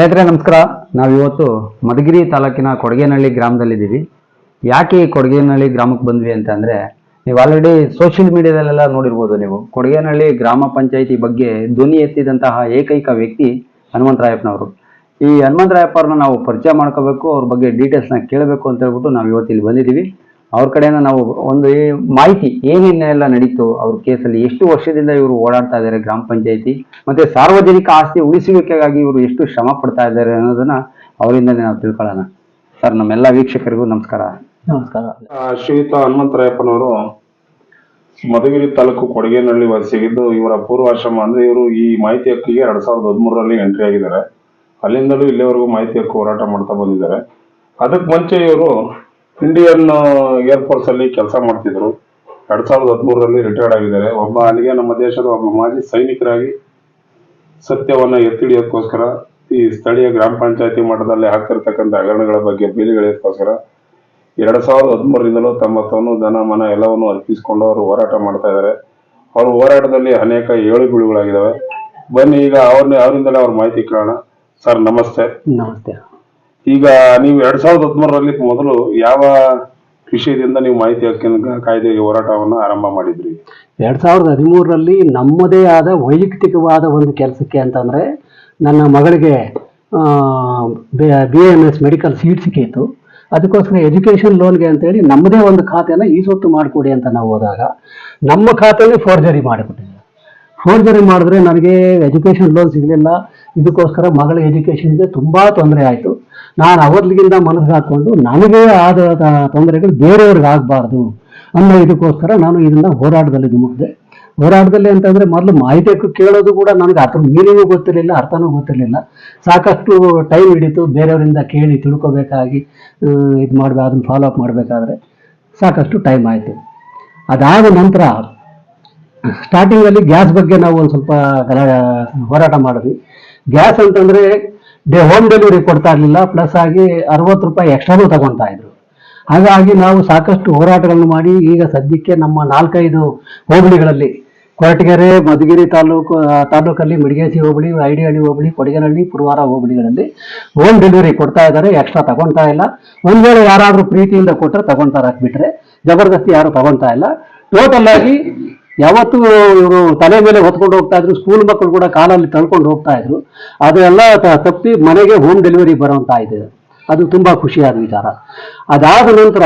ಸ್ನೇಹಿತರೆ, ನಮಸ್ಕಾರ. ನಾವಿವತ್ತು ಮಧುಗಿರಿ ತಾಲೂಕಿನ ಕೊಡಗೇನಹಳ್ಳಿ ಗ್ರಾಮದಲ್ಲಿದ್ದೀವಿ. ಯಾಕೆ ಈ ಕೊಡಗೇನಹಳ್ಳಿ ಗ್ರಾಮಕ್ಕೆ ಬಂದ್ವಿ ಅಂತ ಅಂದ್ರೆ, ನೀವು ಆಲ್ರೆಡಿ ಸೋಷಿಯಲ್ ಮೀಡಿಯಾದಲ್ಲೆಲ್ಲ ನೋಡಿರ್ಬೋದು ನೀವು. ಕೊಡಗೇನಹಳ್ಳಿ ಗ್ರಾಮ ಪಂಚಾಯಿತಿ ಬಗ್ಗೆ ಧ್ವನಿ ಎತ್ತಿದಂತಹ ಏಕೈಕ ವ್ಯಕ್ತಿ ಹನುಮಂತರಾಯಪ್ಪನವರು ಈ ಹನುಮಂತರಾಯಪ್ಪ ಅವ್ರನ್ನ ನಾವು ಪರಿಚಯ ಮಾಡ್ಕೋಬೇಕು, ಅವ್ರ ಬಗ್ಗೆ ಡೀಟೇಲ್ಸ್ನ ಕೇಳಬೇಕು ಅಂತ ಹೇಳ್ಬಿಟ್ಟು ನಾವು ಇವತ್ತು ಇಲ್ಲಿ ಬಂದಿದ್ದೀವಿ. ಅವ್ರ ಕಡೆಯಿಂದ ನಾವು ಒಂದು ಮಾಹಿತಿ ಏನೇನೆಲ್ಲ ನಡೀತು ಅವ್ರ ಕೇಸಲ್ಲಿ ಎಷ್ಟು ವರ್ಷದಿಂದ ಇವರು ಓಡಾಡ್ತಾ ಇದ್ದಾರೆ ಗ್ರಾಮ ಪಂಚಾಯಿತಿ ಮತ್ತೆ ಸಾರ್ವಜನಿಕ ಆಸ್ತಿ ಉಳಿಸುವಿಕೆಗಾಗಿ ಇವರು ಎಷ್ಟು ಶ್ರಮ ಪಡ್ತಾ ಇದ್ದಾರೆ ಅನ್ನೋದನ್ನ ಅವರಿಂದಲೇ ನಾವು ತಿಳ್ಕೊಳ್ಳೋಣ. ಸರ್ ನಮ್ಮೆಲ್ಲ ವೀಕ್ಷಕರಿಗೂ ನಮಸ್ಕಾರ. ನಮಸ್ಕಾರ. ಶ್ರೀಯುತ ಹನುಮಂತರಾಯಪ್ಪನವರು ಮಧುಗಿರಿ ತಾಲೂಕು ಕೊಡಗೇನಹಳ್ಳಿ ವಾಸಿಯಾಗಿದ್ದು ಇವರ ಪೂರ್ವಾಶ್ರಮ ಅಂದ್ರೆ ಇವರು ಈ ಮಾಹಿತಿ ಹಕ್ಕಿಗೆ ಎರಡ್ ಸಾವಿರದ ಹದಿಮೂರರಲ್ಲಿ ಎಂಟ್ರಿ ಆಗಿದ್ದಾರೆ. ಅಲ್ಲಿಂದಲೂ ಇಲ್ಲಿವರೆಗೂ ಮಾಹಿತಿ ಹಕ್ಕು ಹೋರಾಟ ಮಾಡ್ತಾ ಬಂದಿದ್ದಾರೆ. ಅದಕ್ಕೆ ಮುಂಚೆ ಇವರು ಇಂಡಿಯನ್ ಏರ್ಫೋರ್ಸ್ ಅಲ್ಲಿ ಕೆಲಸ ಮಾಡ್ತಿದ್ರು. ಎರಡ್ ಸಾವಿರದ ಹದಿಮೂರರಲ್ಲಿ ರಿಟೈರ್ಡ್ ಆಗಿದ್ದಾರೆ. ಒಬ್ಬ ಅಲ್ಲಿಗೆ ನಮ್ಮ ದೇಶದ ಒಬ್ಬ ಮಾಜಿ ಸೈನಿಕರಾಗಿ ಸತ್ಯವನ್ನ ಎತ್ತಿಡಿಯೋದಕ್ಕೋಸ್ಕರ ಈ ಸ್ಥಳೀಯ ಗ್ರಾಮ ಪಂಚಾಯತಿ ಮಟ್ಟದಲ್ಲಿ ಹಾಕ್ತಿರ್ತಕ್ಕಂಥ ಹಗರಣಗಳ ಬಗ್ಗೆ ಬೀಲಿಗಳಿಗೋಸ್ಕರ ಎರಡ್ ಸಾವಿರದ ಹದಿಮೂರರಿಂದಲೂ ತಮ್ಮ ತನು ಧನ, ಮನ ಎಲ್ಲವನ್ನು ಅರ್ಪಿಸಿಕೊಂಡು ಅವರು ಹೋರಾಟ ಮಾಡ್ತಾ ಇದ್ದಾರೆ. ಅವ್ರ ಹೋರಾಟದಲ್ಲಿ ಅನೇಕ ಏಳು ಬೀಳುಗಳಾಗಿದ್ದಾವೆ ಬನ್ನಿ, ಈಗ ಅವ್ರನ್ನೇ, ಅವರಿಂದಲೇ ಅವ್ರ ಮಾಹಿತಿ ಕೇಳೋಣ. ಸರ್, ನಮಸ್ತೆ. ನಮಸ್ತೆ. ಈಗ ನೀವು ಎರಡ್ ಸಾವಿರದ ಹದಿಮೂರರಲ್ಲಿ ಮೊದಲು ಯಾವ ವಿಷಯದಿಂದ ನೀವು ಮಾಹಿತಿ ಹಕ್ಕಿನ ಕಾಯ್ದೆಗೆ ಹೋರಾಟವನ್ನು ಆರಂಭ ಮಾಡಿದ್ರಿ? ಎರಡ್ ಸಾವಿರದ ಹದಿಮೂರರಲ್ಲಿ ನಮ್ಮದೇ ಆದ ವೈಯಕ್ತಿಕವಾದ ಒಂದು ಕೆಲಸಕ್ಕೆ ಅಂತಂದ್ರೆ ನನ್ನ ಮಗಳಿಗೆ B M S medical seat ಸಿಕ್ಕಿತ್ತು. ಅದಕ್ಕೋಸ್ಕರ ಎಜುಕೇಷನ್ ಲೋನ್ಗೆ ಅಂತೇಳಿ ನಮ್ಮದೇ ಒಂದು ಖಾತೆಯನ್ನು ಈ ಸೊತ್ತು ಮಾಡಿಕೊಡಿ ಅಂತ ನಾವು ಹೋದಾಗ ನಮ್ಮ ಖಾತೆಯಲ್ಲಿ ಫೋರ್ಜರಿ ಮಾಡಿಕೊಟ್ಟಿದ್ದೆ. ಫೋರ್ಜರಿ ಮಾಡಿದ್ರೆ ನನಗೆ ಎಜುಕೇಷನ್ ಲೋನ್ ಸಿಗಲಿಲ್ಲ. ಇದಕ್ಕೋಸ್ಕರ ಮಗಳ ಎಜುಕೇಷನ್ಗೆ ತುಂಬ ತೊಂದರೆ ಆಯಿತು. ನಾನು ಅವರ್ಲಿಗಿಂತ ಮನಸ್ಸಿಗೆ ಹಾಕ್ಕೊಂಡು ನನಗೆ ಆದ ತೊಂದರೆಗಳು ಬೇರೆಯವ್ರಿಗೆ ಆಗಬಾರ್ದು ಅನ್ನೋ ಇದಕ್ಕೋಸ್ಕರ ನಾನು ಇದನ್ನ ಹೋರಾಟದಲ್ಲಿ ಧುಮುಕಿದೆ. ಹೋರಾಟದಲ್ಲಿ ಅಂತಂದ್ರೆ ಮೊದಲು ಮಾಹಿತಿ ಕೇಳೋದು ಕೂಡ ನನಗೆ ಅದ್ರ ಮೀನಿಂಗು ಗೊತ್ತಿರಲಿಲ್ಲ, ಅರ್ಥನೂ ಗೊತ್ತಿರಲಿಲ್ಲ. ಸಾಕಷ್ಟು ಟೈಮ್ ಹಿಡಿತು ಬೇರೆಯವರಿಂದ ಕೇಳಿ ತಿಳ್ಕೊಬೇಕಾಗಿ ಇದು ಮಾಡಬೇಕು ಅದನ್ನು ಫಾಲೋ ಅಪ್ ಮಾಡಬೇಕಾದ್ರೆ ಸಾಕಷ್ಟು ಟೈಮ್ ಆಯಿತು. ಅದಾದ ನಂತರ ಸ್ಟಾರ್ಟಿಂಗಲ್ಲಿ ಗ್ಯಾಸ್ ಬಗ್ಗೆ ನಾವು ಒಂದು ಸ್ವಲ್ಪ ಗಲ ಹೋರಾಟ ಮಾಡಿದ್ವಿ. ಗ್ಯಾಸ್ ಅಂತಂದ್ರೆ ಡೆ ಹೋಮ್ ಡೆಲಿವರಿ ಕೊಡ್ತಾ ಇರಲಿಲ್ಲ ಪ್ಲಸ್ ಆಗಿ ಅರವತ್ತು ರೂಪಾಯಿ ಎಕ್ಸ್ಟ್ರಾನು ತಗೊಳ್ತಾ ಇದ್ರು. ಹಾಗಾಗಿ ನಾವು ಸಾಕಷ್ಟು ಹೋರಾಟಗಳನ್ನು ಮಾಡಿ, ಈಗ ಸದ್ಯಕ್ಕೆ ನಮ್ಮ ನಾಲ್ಕೈದು ಹೋಬಳಿಗಳಲ್ಲಿ, ಕೊರಟಗೆರೆ, ಮಧುಗಿರಿ ತಾಲೂಕು ತಾಲೂಕಲ್ಲಿ, ಮಿಡಿಗೇಸಿ ಹೋಬಳಿ, ಐಡಿಹಳ್ಳಿ ಹೋಬಳಿ, ಕೊಡಗೇನಹಳ್ಳಿ, ಪುರವಾರ ಹೋಬಳಿಗಳಲ್ಲಿ ಹೋಮ್ ಡೆಲಿವರಿ ಕೊಡ್ತಾ ಇದ್ದಾರೆ ಎಕ್ಸ್ಟ್ರಾ ತಗೊಳ್ತಾ ಇಲ್ಲ. ಒಂದ್ ವೇಳೆ ಯಾರಾದ್ರೂ ಪ್ರೀತಿಯಿಂದ ಕೊಟ್ಟರೆ ತಗೊಳ್ತಾರೆ ಬಿಟ್ರೆ ಜಬರ್ದಸ್ತಿ ಯಾರು ತಗೊಳ್ತಾ ಇಲ್ಲ. ಟೋಟಲ್ ಆಗಿ ಯಾವತ್ತು ಇವರು ತಲೆ ಮೇಲೆ ಹೊತ್ಕೊಂಡು ಹೋಗ್ತಾ ಇದ್ರು ಸ್ಕೂಲ್ ಮಕ್ಕಳು ಕೂಡ ಕಾಲಲ್ಲಿ ತಳ್ಕೊಂಡು ಹೋಗ್ತಾ ಇದ್ರು. ಅದೆಲ್ಲ ತಪ್ಪಿ ಮನೆಗೆ ಹೋಮ್ ಡೆಲಿವರಿ ಬರುವಂತ ಇದೆ. ಅದು ತುಂಬಾ ಖುಷಿಯಾದ ವಿಚಾರ. ಅದಾದ ನಂತರ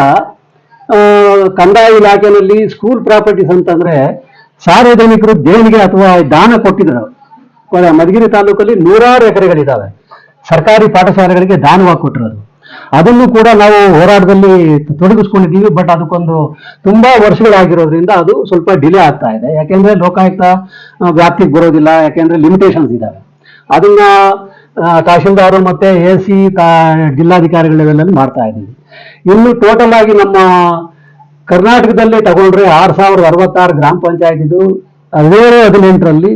ಕಂದಾಯ ಇಲಾಖೆಯಲ್ಲಿ ಸ್ಕೂಲ್ ಪ್ರಾಪರ್ಟೀಸ್ ಅಂತಂದ್ರೆ ಸಾರ್ವಜನಿಕರು ದೇಣಿಗೆ ಅಥವಾ ದಾನ ಕೊಟ್ಟಿದ್ರು ಮಧುಗಿರಿ ತಾಲೂಕಲ್ಲಿ ನೂರಾರು ಎಕರೆಗಳಿದ್ದಾವೆ. ಸರ್ಕಾರಿ ಪಾಠಶಾಲೆಗಳಿಗೆ ದಾನವಾಗಿ ಕೊಟ್ಟಿರೋದು. ಅದನ್ನು ಕೂಡ ನಾವು ಹೋರಾಟದಲ್ಲಿ ತೊಡಗಿಸ್ಕೊಂಡಿದ್ದೀವಿ ಬಟ್ ಅದಕ್ಕೊಂದು ತುಂಬಾ ವರ್ಷಗಳಾಗಿರೋದ್ರಿಂದ ಅದು ಸ್ವಲ್ಪ ಡಿಲೇ ಆಗ್ತಾ ಇದೆ. ಯಾಕೆಂದ್ರೆ ಲೋಕಾಯುಕ್ತ ವ್ಯಾಪ್ತಿಗೆ ಬರೋದಿಲ್ಲ, ಯಾಕೆಂದ್ರೆ ಲಿಮಿಟೇಷನ್ಸ್ ಇದ್ದಾವೆ ಅದನ್ನ ತಹಶೀಲ್ದಾರ್ ಮತ್ತೆ ಎ ಸಿ ಜಿಲ್ಲಾಧಿಕಾರಿಗಳೆಲ್ಲ ಮಾಡ್ತಾ ಇದ್ದೀವಿ. ಇನ್ನು ಟೋಟಲ್ ಆಗಿ ನಮ್ಮ ಕರ್ನಾಟಕದಲ್ಲಿ ತಗೊಂಡ್ರೆ ಆರು ಸಾವಿರದ ಅರವತ್ತಾರು ಗ್ರಾಮ ಪಂಚಾಯತ್ ಹದಿನೇಳು, ಹದಿನೆಂಟರಲ್ಲಿ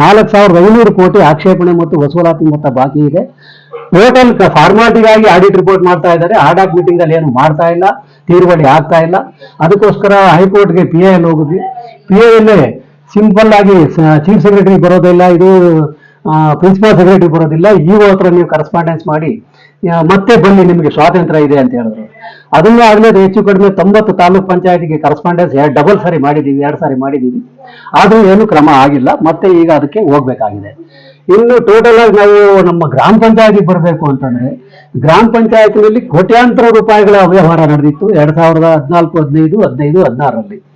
ನಾಲ್ಕು ಸಾವಿರದ ಐನೂರು ಕೋಟಿ ಆಕ್ಷೇಪಣೆ ಮತ್ತು ವಸೂಲಾತಿ ಮೊತ್ತ ಬಾಕಿ ಇದೆ. ಟೋಟಲ್ ಫಾರ್ಮಾಲಿಟಿಗಾಗಿ ಆಡಿಟ್ ರಿಪೋರ್ಟ್ ಮಾಡ್ತಾ ಇದ್ದಾರೆ. ಆಡಾಕ್ ಮೀಟಿಂಗ್ ಅಲ್ಲಿ ಏನು ಮಾಡ್ತಾ ಇಲ್ಲ ತೀರ್ವಳಿ ಆಗ್ತಾ ಇಲ್ಲ. ಅದಕ್ಕೋಸ್ಕರ ಹೈಕೋರ್ಟ್ಗೆ ಪಿ ಎಲ್ ಹೋಗಿದ್ವಿ. ಪಿ ಎಲ್ಲೇ ಸಿಂಪಲ್ ಆಗಿ ಚೀಫ್ ಸೆಕ್ರೆಟರಿ ಬರೋದಿಲ್ಲ ಇದು ಪ್ರಿನ್ಸಿಪಲ್ ಸೆಕ್ರೆಟರಿ ಬರೋದಿಲ್ಲ. ಇಒ ಹತ್ರ ನೀವು ಕರೆಸ್ಪಾಂಡೆನ್ಸ್ ಮಾಡಿ ಮತ್ತೆ ಬನ್ನಿ, ನಿಮಗೆ ಸ್ವಾತಂತ್ರ್ಯ ಇದೆ ಅಂತ ಹೇಳಿದ್ರು. ಅದನ್ನ ಆಗಲೇ ಹೆಚ್ಚು ಕಡಿಮೆ ತೊಂಬತ್ತು ತಾಲೂಕ್ ಪಂಚಾಯತಿಗೆ ಕರೆಸ್ಪಾಂಡೆನ್ಸ್ ಡಬಲ್ ಸಾರಿ ಮಾಡಿದ್ದೀವಿ ಎರಡು ಸಾರಿ ಮಾಡಿದ್ದೀವಿ ಆದರೂ ಏನು ಕ್ರಮ ಆಗಿಲ್ಲ. ಮತ್ತೆ ಈಗ ಅದಕ್ಕೆ ಹೋಗ್ಬೇಕಾಗಿದೆ. ಇನ್ನು ಟೋಟಲ್ ಆಗಿ ನಾವು ನಮ್ಮ ಗ್ರಾಮ ಪಂಚಾಯತಿ ಬರಬೇಕು ಅಂತಂದ್ರೆ, ಗ್ರಾಮ ಪಂಚಾಯತಿನಲ್ಲಿ ಕೋಟ್ಯಾಂತರ ರೂಪಾಯಿಗಳ ಅವ್ಯವಹಾರ ನಡೆದಿತ್ತು. ಎರಡ್ ಸಾವಿರದ ಹದಿನಾಲ್ಕು, ಹದಿನೈದು ಹದಿನೈದು, ಹದಿನಾರರಲ್ಲಿ.